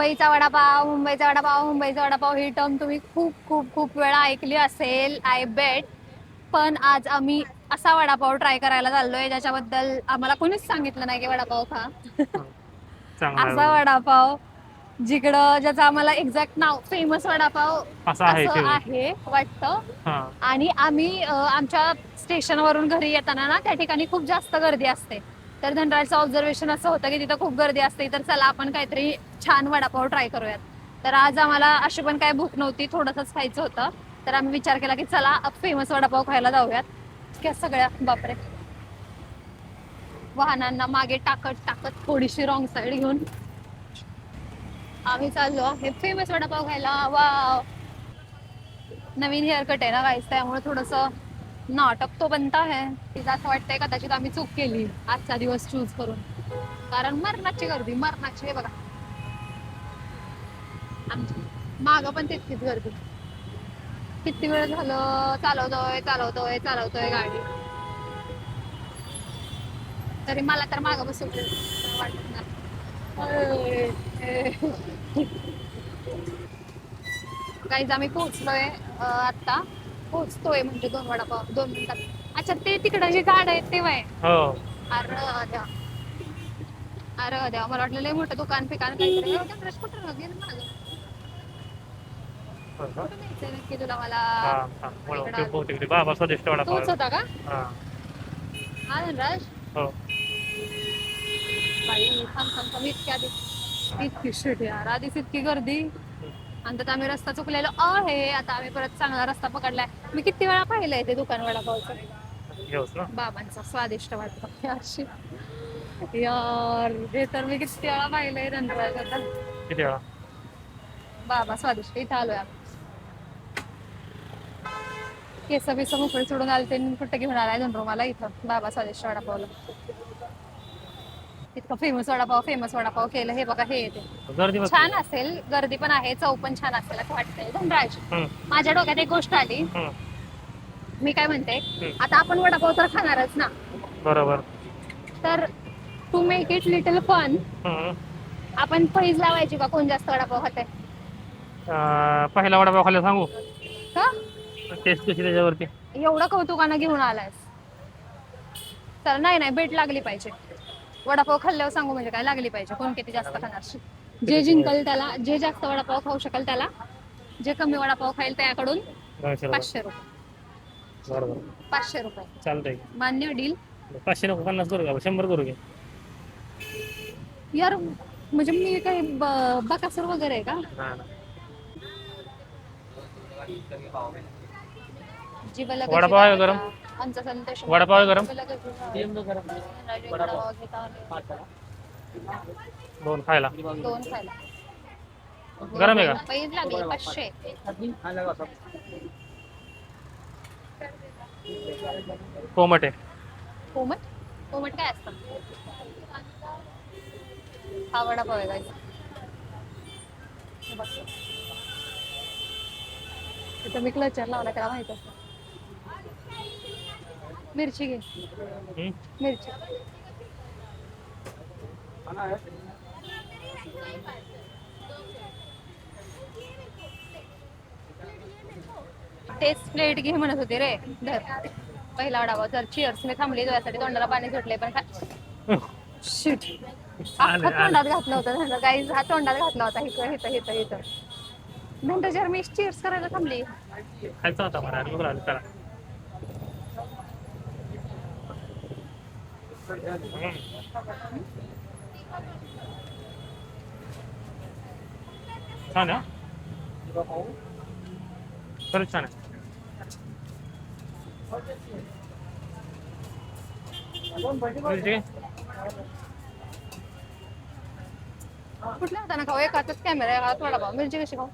मुंबईचा वडापाव मुंबईचा वडापाव मुंबईचा वडापाव ही टर्म तुम्ही खूप खूप खूप वेळा ऐकली असेल आय बेट पण आज आम्ही असा वडापाव ट्राय करायला चाललोय ज्याच्याबद्दल आम्हाला कोणीच सांगितलं नाही की वडापाव खा. असा. वडापाव जिकडं ज्याचं आम्हाला एक्झॅक्ट नाव फेमस वडापाव असं आहे वाटतं. आणि आम्ही आमच्या स्टेशनवरून घरी येताना ना त्या ठिकाणी खूप जास्त गर्दी असते. तर धनराजचं ऑब्झर्वेशन असं होतं की तिथं खूप गर्दी असते. तर चला आपण काहीतरी छान वडापाव ट्राय करूयात. तर आज आम्हाला अशी पण काय भूक नव्हती थोडंसंच खायचं होतं. तर आम्ही विचार केला की चला फेमस वडापाव खायला जाऊयात. सगळ्या बापरे. वाहनांना मागे टाकत टाकत थोडीशी रॉंग साईड घेऊन आम्ही चाललो आहे. फेमस वडापाव खायला. वा नवीन हेअर कट आहे ना गायचं त्यामुळे थोडस नाटक तो बनता है. तिला असं वाटतंय कदाचित आम्ही चूक केली आजचा दिवस चूज करून. कारण मरणाची गर्दी मरणाची हे बघा. आमची माग पण तितकीच गर्दी. किती वेळ झालं? चालवतोय चालवतोय चालवतोय गाडी. तरी मला तर माग बसून वाटत नाही. काहीच आम्ही पोहोचलोय आता. पोहोचतोय म्हणजे दोन वडापाव दोन मिनिटात. अच्छा ते तिकडं जे गाड आहे ते वय हो. अरे देवा अरे देवा मला वाटलं लय मोठं दुकान फिकान काहीतरी. एवढं कुठं गेलं माझं कुठं न्यायचंय नक्की तुला मला? हा, हा. वळव. ते बहुतेक ते बाबा स्वदेश वडापाव तोच आहे. होता का? हा. हा हो. बाई थांब थांब थांब. इतकी आधी इतकी शिट यार. आधीच इतकी गर्दी. आणि त्यात आम्ही रस्ता चुकलेलो आहे. आता आम्ही परत चांगला रस्ता पकडलाय. मी किती वेळा पाहिलंय ते दुकान वडापावचं? बाबांचा स्वादिष्ट वाटतं. यार यार हे तर मी किती वेळा पाहिलंय धनराज आता किती वेळा? बाबा स्वादिष्ट. इथं आलोय केस बिस मोकळे सोडून आलते आणि कुठं घेऊन आलाय धनरो मला इथं. बाबा स्वादिष्ट वडापावला. इतकं फेमस वडापाव फेमस वडापाव केलं. हे बघा हे येते. गर्दी छान असेल. गर्दी पण आहे. चव पण छान असेल असं वाटतंय. धनराज हम्म, माझ्या डोक्यात एक गोष्ट आली. हम्म. मी काय म्हणते हम्म. आता आपण वडापाव तर खाणारच ना. बरोबर. तर to make it little fun hmm. आपण पैज लावायची का? कोण जास्त वडापाव खाते अं, पहिला वडापाव खायला सांगू? का? टेस्ट कशी त्याच्यावरती? एवढं कौतुकानं घेऊन आलायस. तर नाही नाही भेट लागली पाहिजे. वडापाव खाल्ल्यावर सांगू म्हणजे काय लागली पाहिजे? कोण किती जास्त खाणार? जे जिंकल त्याला जे जास्त वडापाव खाऊ शकेल त्याला जे कमी वडापाव खाईल त्याकडून पाचशे रुपये. बरोबर. पाचशे रुपये. चालतंय. मान्य डील? पाचशे नको पन्नास करू का? शंभर करू घे यार म्हणजे मी काही बकासूर वगैरे आहे का. जीवाला वडापाव गरम? आमचा संतोष वडापाव गरम? वडापाव. घेता. दोन खायला? दोन खायला. गरम आहे का? पैज लागले पाचशे. कोमट आहे. कोमट? कोमट काय असतं? हा वडापाव आहे. इथं मी क्लचर लावला त्याला माहीत असतं? मिरची घे. मिरची. तेच प्लेट घे म्हणत होते रे. धर. पहिला वडापाव जर चिअर्स मी थांबली तुझ्यासाठी तोंडाला पाणी सुटले पण खा शिट आलं. तोंडात घातलं होतं काही हा तोंडात घातला होता. इथं इथं इथं इथं. नंतर जर मी चिअर्स करायला थांबली. खायचा होता मला चला हम्म. छान आहे खरंच छान आहे. मिरची घे. कुठल्या हाताने खाऊ? एक हातात कॅमेरा एक हात वडापाव. मिरची कशी खाऊ?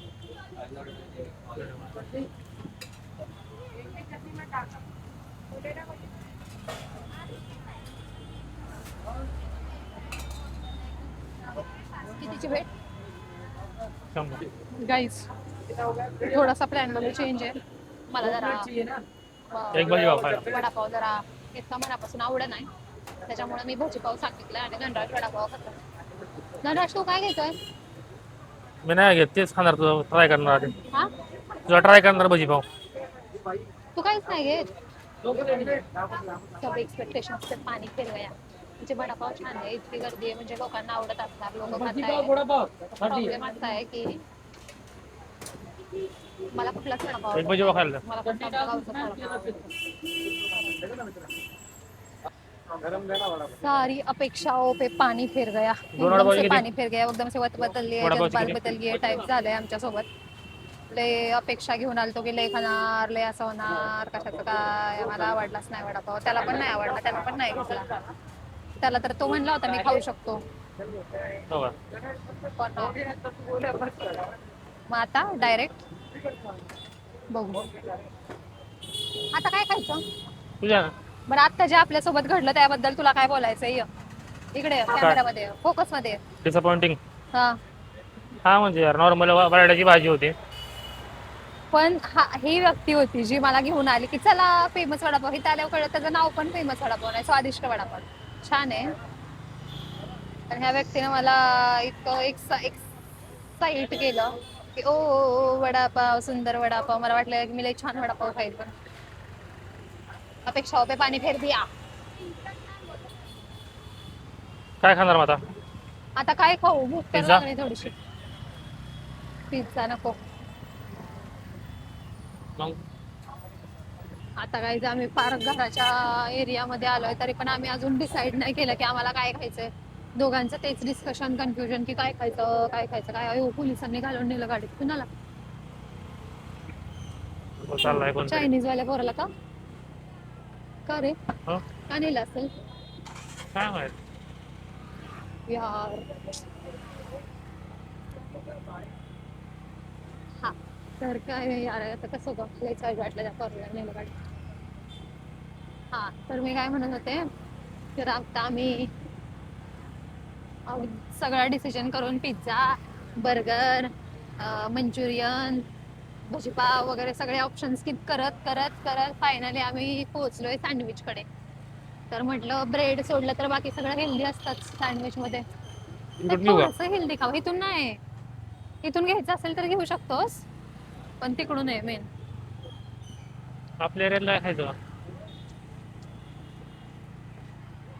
कितीची भेट? गाईज थोडासा प्लॅनमध्ये चेंज आहे. मला जरा वडापाव जरा इतका मनापासून आवडत नाही. त्याच्यामुळे मी भाजीपाव सांगितलं आणि धनराज वडापाव खातो. धनराज तू काय घेतोय? मी नाही घेत तेच खाणार तुझं ट्राय करणार आधी. हा? तुझा ट्राय करणार भजी पाव. तू काहीच नाही घेत? सब एक्सपेक्टेशन पाणी फिर गया म्हणजे वडापाव छान आहे इतकी गर्दी आहे म्हणजे लोकांना आवडत असणार लोक प्रॉब्लेम असा आहे की मला कुठलाच वडापाव मला पण आमच्या गावचा वडापाव सारी अपेक्षाओं पे पानी फिर गया. एकदम वडापाव से किती? पानी फिर गया एकदम से वत बदल लिए वडापाव जज्बात किती? बदल लिए टाइप झालंय आमच्यासोबत लय अपेक्षा घेऊन आलतो की लय खाणार लय असं होणार कशाचं काय मला आवडलाच नाही वडापाव. त्याला पण नाही आवडला त्याला पण नाही घेतला त्याला तर तो म्हणला होता मी खाऊ शकतो. हो. का? पण मग आता डायरेक्ट बघू. आता काय खायचं? तुझ्या ना. बरं आता जे आपल्यासोबत घडलं त्याबद्दल तुला काय बोलायचंय? ये. इकडे कॅमेरामध्ये फोकसमध्ये डिसअपॉइंटिंग हा. हा म्हणजे यार नॉर्मल बटाट्याची भाजी होती. पण हा ही व्यक्ती होती जी मला घेऊन आली की चला फेमस वडापाव. इथं आल्यावर कळलं त्याचं नाव पण फेमस वडापाव नाही स्वादिष्ट वडापाव. छान आहे. आणि ह्या व्यक्तीने मला इतकं एक एक्साइट केलं की ओ वडापाव सुंदर वडापाव. मला वाटलं की मी लई छान वडापाव खाईल पण. अपेक्षा पे पाणी फेर दिया. काय खाणार मग आता? आता काय खाऊ? भूक तर? लागली थोडीशी. पिझ्झा नको. मग? आता काय जे आम्ही पार्क घराच्या एरियामध्ये आलोय तरी पण आम्ही अजून डिसाईड नाही केलं की आम्हाला काय खायचंय. दोघांचं तेच डिस्कशन कन्फ्युजन की काय खायचं काय खायचं काय अयो पोलिसांनी घालून नेलं गाडीत. कुणाला? चायनीज वाल्या पोराला का? का रे? का नेलं असेल? काय माहीत? यार. तर काय नाही यार आता कसं चार्ज वाटलं त्या पोराला नेलं गाडी हा तर मी काय म्हणत होते तर आता आम्ही सगळा डिसिजन करून पिझ्झा बर्गर मंचुरियन भजीपाव वगैरे सगळे ऑप्शन स्किप करत करत करत फायनली आम्ही पोहोचलोय सँडविच कडे. तर म्हटलं ब्रेड सोडलं तर बाकी सगळं हेल्दी असतात सँडविच मध्ये. हेल्दी खाऊ. इथून नाही. इथून घ्यायचं असेल तर घेऊ शकतोस. पण तिकडून आहे मेन आपल्या एरियाला काय खायचं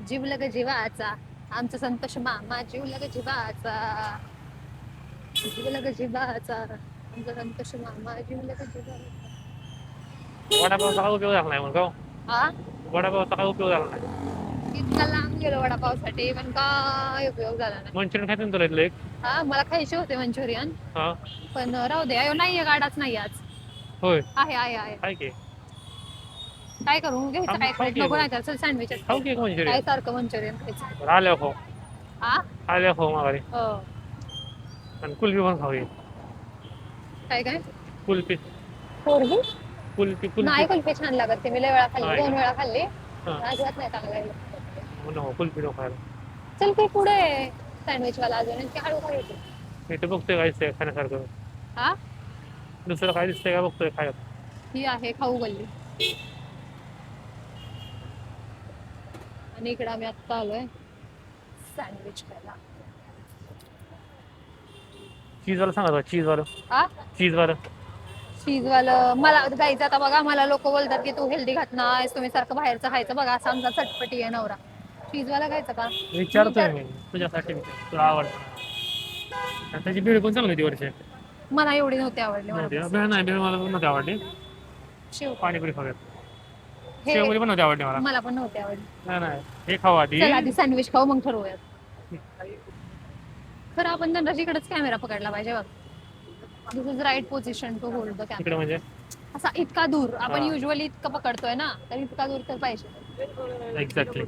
जीव लग जीवाचा. आमचा संतोष मामा जीव लग जीवाचा. जीव लग जीवाचा. आमचा संतोष मामा जीव लग जीवाचा. वडापावचा काय उपयोग झाला नाही मग गाव हा वडापावचा काय उपयोग झाला नाही? इतका लांब गेलो वडापावसाठी पण काय उपयोग झाला नाही. मंचुरियन खायचं ना तुला इथलं एक? हा मला खायचे होते मंचुरियन. हा. पण राहू दे अयो नाहीये गाडाच नाही आज. होय. आहे आहे आहे. काय की. काय करू? घ्यायचं काय खाऊ की. नको. नाही तर चल सँडविच खाऊ की काय मंचुरियन. सारखं मंचुरियन खायचं? बरं आल्यावर खाऊ हा आल्यावर खाऊ माघारी. हो. आणि कुल्फी पण खाऊ काय काय? कुल्फी. पोरगी? कुल्फी नाही कुल्फी कुल्फी छान लागत ते. मी लय वेळा खाल्ली नाही दोन? वेळा खाल्ली. हा. अजिबात नाही चांगलं लागलं. नको कुल्फी नको खायला चल ते पुढे सँडविच वाला अजून ते हळू हळू येते. बघतोय काय दिसतंय खाण्यासारखं. हा? दुसरं काय दिसतंय का बघतोय खायला? ही आहे खाऊ गल्ली. आणि इकडे आम्ही आत्ता आलोय सँडविच खायला. चीजवाला सांगा चीजवालं हा चीजवालं चीजवालं मला जायचं आता बघा मला लोक बोलतात की तू हेल्दी खात नाहीस तुम्ही सारखं बाहेरचं खायचं बघा असा आमचा चटपटी आहे नवरा. चीजवाला खायचं का? विचारतोय मी. तुझ्यासाठी विचार. तुला आवडतं. आणि त्याची भेळ पण चांगली होती वर्षी? मला एवढी नव्हती आवडली मला. भेळ नाही भेळ मला पण नव्हती आवडली. शिव. पाणीपुरी खाऊयात. हे शेवपुरी पण नव्हती आवडली मला. मला पण नव्हती आवडली. नाही नाही. हे खाऊ आधी. चल आधी सँडविच खाऊ मग ठरवूयात. खरं आपण धनराजीकडेच कॅमेरा पकडला पाहिजे बघ. This is right position to hold the camera म्हणजे? असा इतका दूर. आपण हा. युजली इतकं पकडतोय ना तर इतका दूर तर पाहिजे. एक्झॅक्टली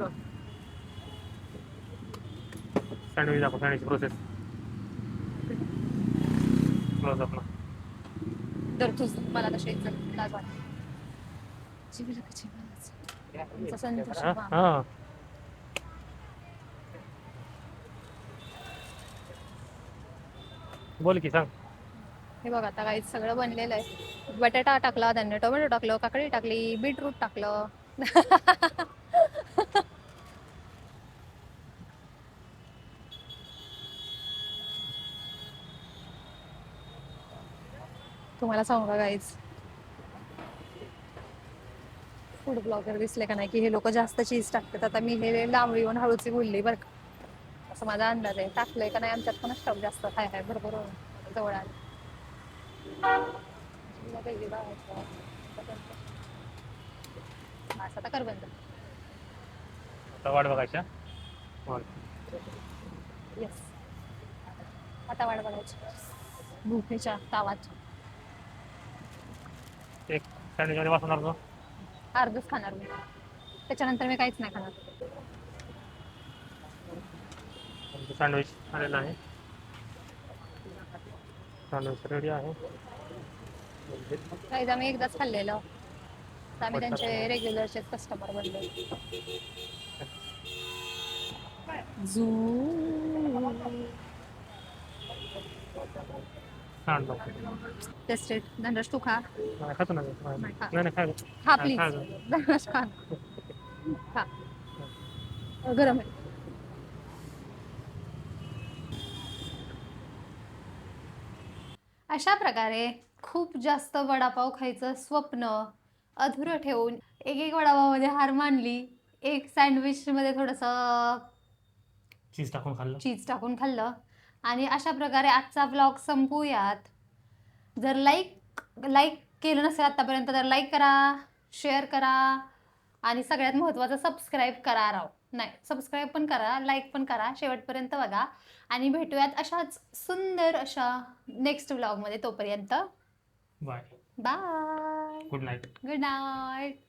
सँडविच दाखव सँडविच प्रोसेस क्लोज तूच मला. हा बोल की सांग हे बघ आता काही सगळं बनलेलं आहे बटाटा टाकला त्यांनी टोमॅटो टाकलं काकडी टाकली बीटरूट टाकलं तुम्हाला सांगू का गाईज फूड ब्लॉगर दिसले का नाही की हे लोक जास्त चीज टाकतात? आता मी हे लांबडी येऊन हळूची बोलली बरं का. असं माझा अंदाज आहे. टाकलंय का नाही आमच्यात पण स्टॉक जास्त. हाय हाय बरोबर जवळ आलं. आता कर बंद. आता वाट बघायच्या वाट. येस आता वाट बघायची. भुकेच्या तावात. सँडविचमध्ये वाचणार तो. अर्धच खाणार मी. त्याच्यानंतर मी काहीच नाही खाणार. आमचं सँडविच आलेलं आहे. सँडविच रेडी आहे. काहीच आम्ही एकदाच खाल्लेलं. तर आम्ही त्यांचे रेग्युलरचे कस्टमर बनले. झू सांडलो टेस्टेड धनराज तू खा. नाही खातो ना. नाही, खा. नाही हा, प्लीज. धनराज खा. खा. गरम आहे. अशा प्रकारे खूप जास्त वडापाव खायचं स्वप्न अधुरं ठेवून एक एक वडापावमध्ये हार मानली एक सँडविचमध्ये थोडंसं चीज टाकून खाल्लं. चीज टाकून खाल्लं. आणि अशा प्रकारे आजचा ब्लॉग संपूयात. जर लाईक लाईक केलं नसेल आत्तापर्यंत तर लाईक करा शेअर करा आणि सगळ्यात महत्त्वाचं सबस्क्राईब करा राव. नाही सबस्क्राईब पण करा लाईक पण करा शेवटपर्यंत बघा. आणि भेटूयात अशाच सुंदर अशा नेक्स्ट ब्लॉगमध्ये तोपर्यंत. Bye bye good night good night